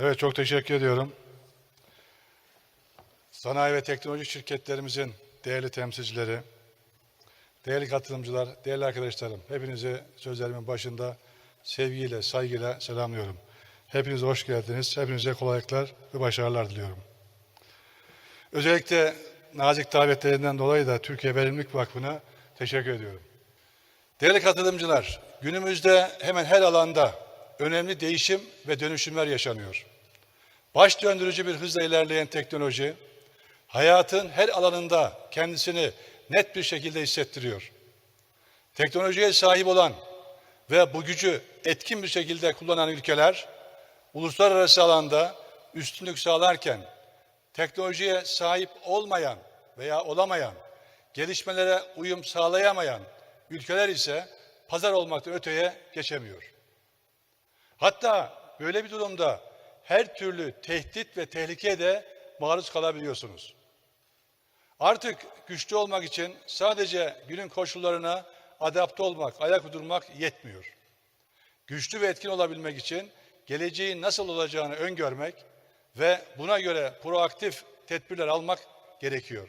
Evet çok teşekkür ediyorum. Sanayi ve teknoloji şirketlerimizin değerli temsilcileri, değerli katılımcılar, değerli arkadaşlarım, hepinizi sözlerimin başında sevgiyle, saygıyla selamlıyorum. Hepiniz hoş geldiniz. Hepinize kolaylıklar ve başarılar diliyorum. Özellikle nazik davetlerinden dolayı da Türkiye Verimlilik Vakfı'na teşekkür ediyorum. Değerli katılımcılar, günümüzde hemen her alanda önemli değişim ve dönüşümler yaşanıyor. Baş döndürücü bir hızla ilerleyen teknoloji, hayatın her alanında kendisini net bir şekilde hissettiriyor. Teknolojiye sahip olan ve bu gücü etkin bir şekilde kullanan ülkeler, uluslararası alanda üstünlük sağlarken, teknolojiye sahip olmayan veya olamayan, gelişmelere uyum sağlayamayan ülkeler ise pazar olmaktan öteye geçemiyor. Hatta böyle bir durumda her türlü tehdit ve tehlikeye de maruz kalabiliyorsunuz. Artık güçlü olmak için sadece günün koşullarına adapte olmak, ayak uydurmak yetmiyor. Güçlü ve etkin olabilmek için geleceğin nasıl olacağını öngörmek ve buna göre proaktif tedbirler almak gerekiyor.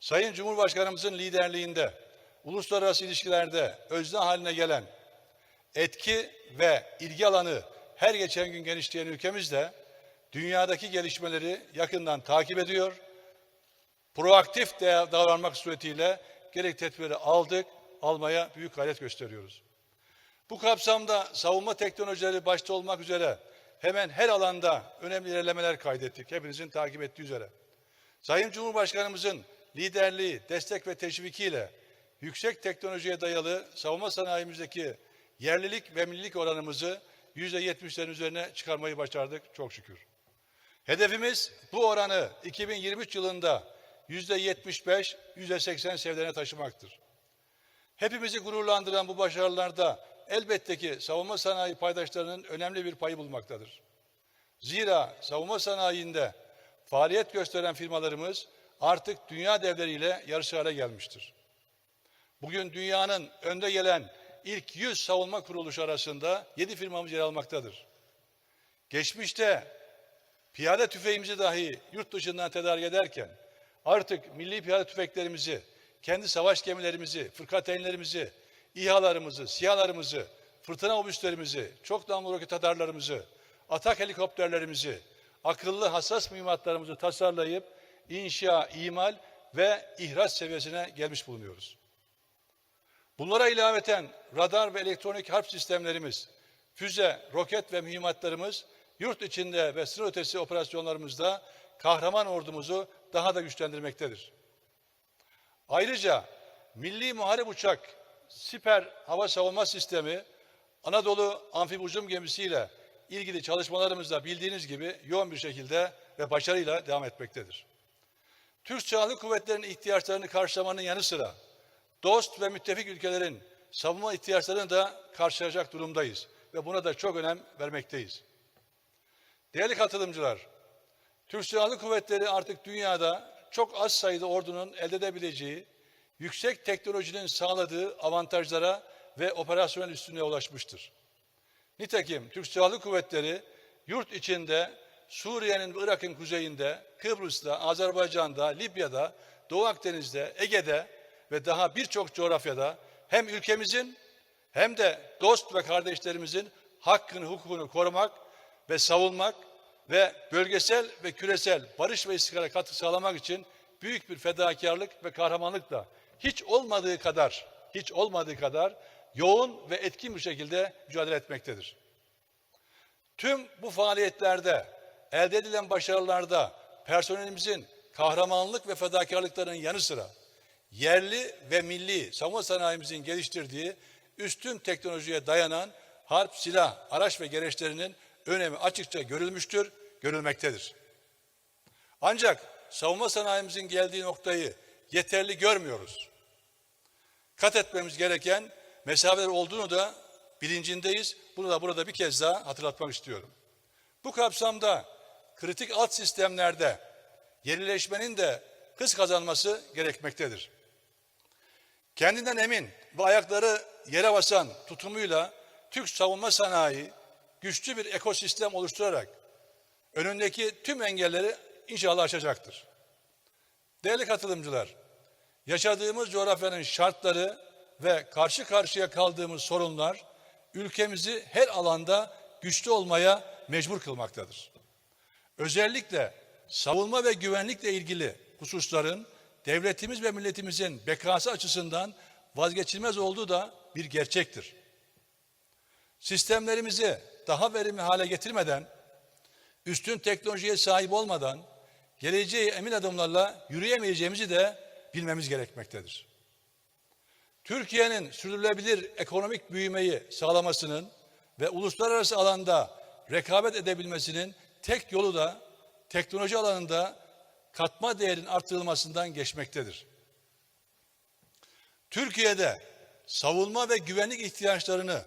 Sayın Cumhurbaşkanımızın liderliğinde uluslararası ilişkilerde özne haline gelen etki ve ilgi alanı her geçen gün genişleyen ülkemizde dünyadaki gelişmeleri yakından takip ediyor, proaktif de- davranmak suretiyle gerek tedbiri aldık, almaya büyük gayret gösteriyoruz. Bu kapsamda savunma teknolojileri başta olmak üzere hemen her alanda önemli ilerlemeler kaydettik. Hepinizin takip ettiği üzere. Sayın Cumhurbaşkanımızın liderliği, destek ve teşvikiyle yüksek teknolojiye dayalı savunma sanayimizdeki yerlilik ve millilik oranımızı yüzde yetmişlerin üzerine çıkarmayı başardık çok şükür. Hedefimiz bu oranı 2023 yılında yüzde 75, yüzde 80 seviyelerine taşımaktır. Hepimizi gururlandıran bu başarılarda elbette ki savunma sanayi paydaşlarının önemli bir payı bulmaktadır. Zira savunma sanayinde faaliyet gösteren firmalarımız artık dünya devleriyle yarış hale gelmiştir. Bugün dünyanın önde gelen ilk 100 savunma kuruluşu arasında 7 firmamız yer almaktadır. Geçmişte piyade tüfeğimizi dahi yurt dışından tedarik ederken artık milli piyade tüfeklerimizi, kendi savaş gemilerimizi, fırkateynlerimizi, İHA'larımızı, SİHA'larımızı, fırtına obüslerimizi, çok namlu roket atarlarımızı, atak helikopterlerimizi, akıllı hassas mühimmatlarımızı tasarlayıp inşa, imal ve ihraç seviyesine gelmiş bulunuyoruz. Bunlara ilaveten radar ve elektronik harp sistemlerimiz, füze, roket ve mühimmatlarımız yurt içinde ve sınır ötesi operasyonlarımızda kahraman ordumuzu daha da güçlendirmektedir. Ayrıca Milli Muharip Uçak Siper Hava Savunma Sistemi Anadolu Amfibi Hücum Gemisiyle ilgili çalışmalarımızda bildiğiniz gibi yoğun bir şekilde ve başarıyla devam etmektedir. Türk Silahlı Kuvvetleri'nin ihtiyaçlarını karşılamanın yanı sıra dost ve müttefik ülkelerin savunma ihtiyaçlarını da karşılayacak durumdayız ve buna da çok önem vermekteyiz. Değerli katılımcılar, Türk Silahlı Kuvvetleri artık dünyada çok az sayıda ordunun elde edebileceği yüksek teknolojinin sağladığı avantajlara ve operasyonel üstünlüğe ulaşmıştır. Nitekim Türk Silahlı Kuvvetleri yurt içinde Suriye'nin ve Irak'ın kuzeyinde, Kıbrıs'ta, Azerbaycan'da, Libya'da, Doğu Akdeniz'de, Ege'de ve daha birçok coğrafyada hem ülkemizin hem de dost ve kardeşlerimizin hakkını, hukukunu korumak ve savunmak ve bölgesel ve küresel barış ve istikrara katkı sağlamak için büyük bir fedakarlık ve kahramanlıkla hiç olmadığı kadar, hiç olmadığı kadar yoğun ve etkin bir şekilde mücadele etmektedir. Tüm bu faaliyetlerde elde edilen başarılarda personelimizin kahramanlık ve fedakarlıklarının yanı sıra yerli ve milli savunma sanayimizin geliştirdiği üstün teknolojiye dayanan harp, silah, araç ve gereçlerinin önemi açıkça görülmüştür, görülmektedir. Ancak savunma sanayimizin geldiği noktayı yeterli görmüyoruz. Kat etmemiz gereken mesafeler olduğunu da bilincindeyiz. Bunu da burada bir kez daha hatırlatmak istiyorum. Bu kapsamda kritik alt sistemlerde yenileşmenin de hız kazanması gerekmektedir. Kendinden emin ve ayakları yere basan tutumuyla Türk savunma sanayi güçlü bir ekosistem oluşturarak önündeki tüm engelleri inşallah aşacaktır. Değerli katılımcılar, yaşadığımız coğrafyanın şartları ve karşı karşıya kaldığımız sorunlar ülkemizi her alanda güçlü olmaya mecbur kılmaktadır. Özellikle savunma ve güvenlikle ilgili hususların devletimiz ve milletimizin bekası açısından vazgeçilmez olduğu da bir gerçektir. Sistemlerimizi daha verimli hale getirmeden, üstün teknolojiye sahip olmadan geleceğe emin adımlarla yürüyemeyeceğimizi de bilmemiz gerekmektedir. Türkiye'nin sürdürülebilir ekonomik büyümeyi sağlamasının ve uluslararası alanda rekabet edebilmesinin tek yolu da teknoloji alanında katma değerin artırılmasından geçmektedir. Türkiye'de savunma ve güvenlik ihtiyaçlarını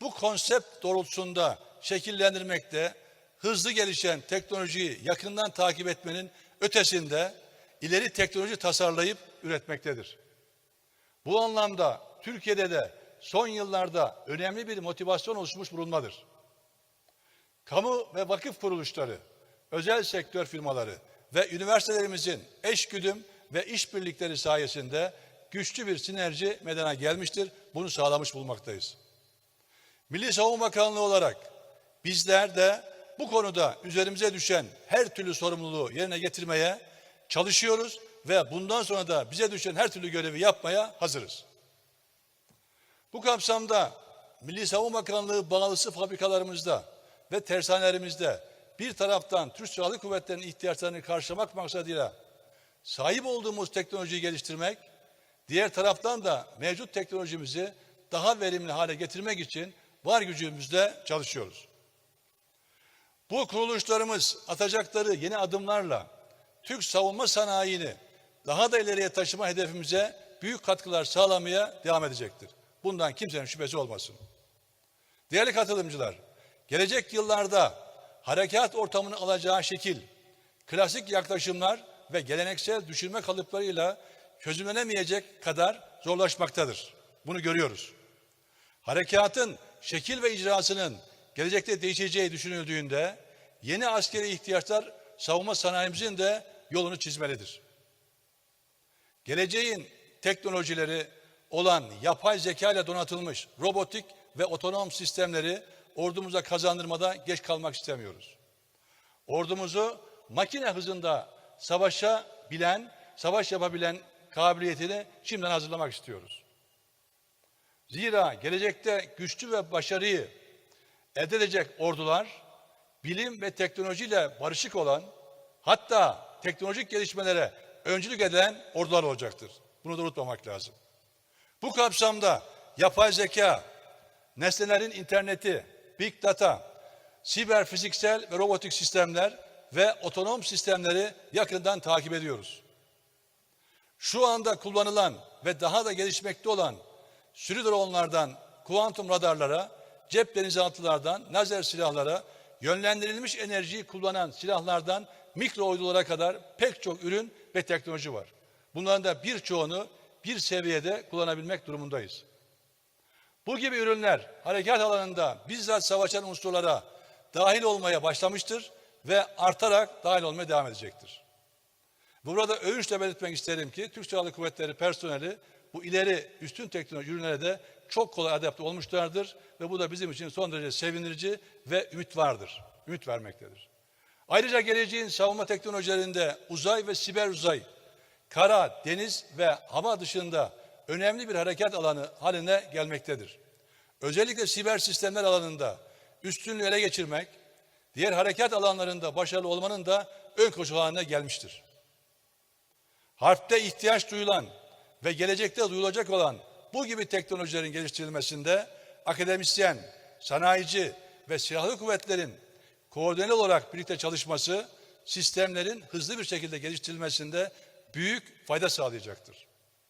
bu konsept doğrultusunda şekillendirmekte hızlı gelişen teknolojiyi yakından takip etmenin ötesinde ileri teknoloji tasarlayıp üretmektedir. Bu anlamda Türkiye'de de son yıllarda önemli bir motivasyon oluşmuş bulunmadır. Kamu ve vakıf kuruluşları, özel sektör firmaları ve üniversitelerimizin eşgüdüm ve işbirlikleri sayesinde güçlü bir sinerji meydana gelmiştir. Bunu sağlamış bulmaktayız. Milli Savunma Bakanlığı olarak bizler de bu konuda üzerimize düşen her türlü sorumluluğu yerine getirmeye çalışıyoruz ve bundan sonra da bize düşen her türlü görevi yapmaya hazırız. Bu kapsamda Milli Savunma Bakanlığı bağlısı fabrikalarımızda ve tersanelerimizde bir taraftan Türk Silahlı Kuvvetleri'nin ihtiyaçlarını karşılamak maksadıyla sahip olduğumuz teknolojiyi geliştirmek, diğer taraftan da mevcut teknolojimizi daha verimli hale getirmek için var gücümüzle çalışıyoruz. Bu kuruluşlarımız atacakları yeni adımlarla Türk savunma sanayini daha da ileriye taşıma hedefimize büyük katkılar sağlamaya devam edecektir. Bundan kimsenin şüphesi olmasın. Değerli katılımcılar, gelecek yıllarda harekat ortamını alacağı şekil, klasik yaklaşımlar ve geleneksel düşünme kalıplarıyla çözümlenemeyecek kadar zorlaşmaktadır. Bunu görüyoruz. Harekatın şekil ve icrasının gelecekte değişeceği düşünüldüğünde yeni askeri ihtiyaçlar savunma sanayimizin de yolunu çizmelidir. Geleceğin teknolojileri olan yapay zeka ile donatılmış robotik ve otonom sistemleri ordumuza kazandırmada geç kalmak istemiyoruz. Ordumuzu makine hızında savaşa bilen, savaş yapabilen kabiliyetini şimdiden hazırlamak istiyoruz. Zira gelecekte güçlü ve başarıyı elde edecek ordular bilim ve teknolojiyle barışık olan hatta teknolojik gelişmelere öncülük eden ordular olacaktır. Bunu da unutmamak lazım. Bu kapsamda yapay zeka, nesnelerin interneti, big data, siber fiziksel ve robotik sistemler ve otonom sistemleri yakından takip ediyoruz. Şu anda kullanılan ve daha da gelişmekte olan sürü dronlardan kuantum radarlara, cep denizaltılardan lazer silahlara, yönlendirilmiş enerjiyi kullanan silahlardan mikro uydulara kadar pek çok ürün ve teknoloji var. Bunların da birçoğunu bir seviyede kullanabilmek durumundayız. Bu gibi ürünler harekat alanında bizzat savaşan unsurlara dahil olmaya başlamıştır ve artarak dahil olmaya devam edecektir. Burada övünçle belirtmek isterim ki Türk Silahlı Kuvvetleri personeli bu ileri üstün teknoloji ürünlere de çok kolay adapte olmuşlardır ve bu da bizim için son derece sevindirici ve ümit vardır. Ümit vermektedir. Ayrıca geleceğin savunma teknolojilerinde uzay ve siber uzay, kara, deniz ve hava dışında önemli bir harekat alanı haline gelmektedir. Özellikle siber sistemler alanında üstünlüğü ele geçirmek, diğer harekat alanlarında başarılı olmanın da ön koşulu haline gelmiştir. Harpte ihtiyaç duyulan ve gelecekte duyulacak olan bu gibi teknolojilerin geliştirilmesinde akademisyen, sanayici ve silahlı kuvvetlerin koordineli olarak birlikte çalışması sistemlerin hızlı bir şekilde geliştirilmesinde büyük fayda sağlayacaktır.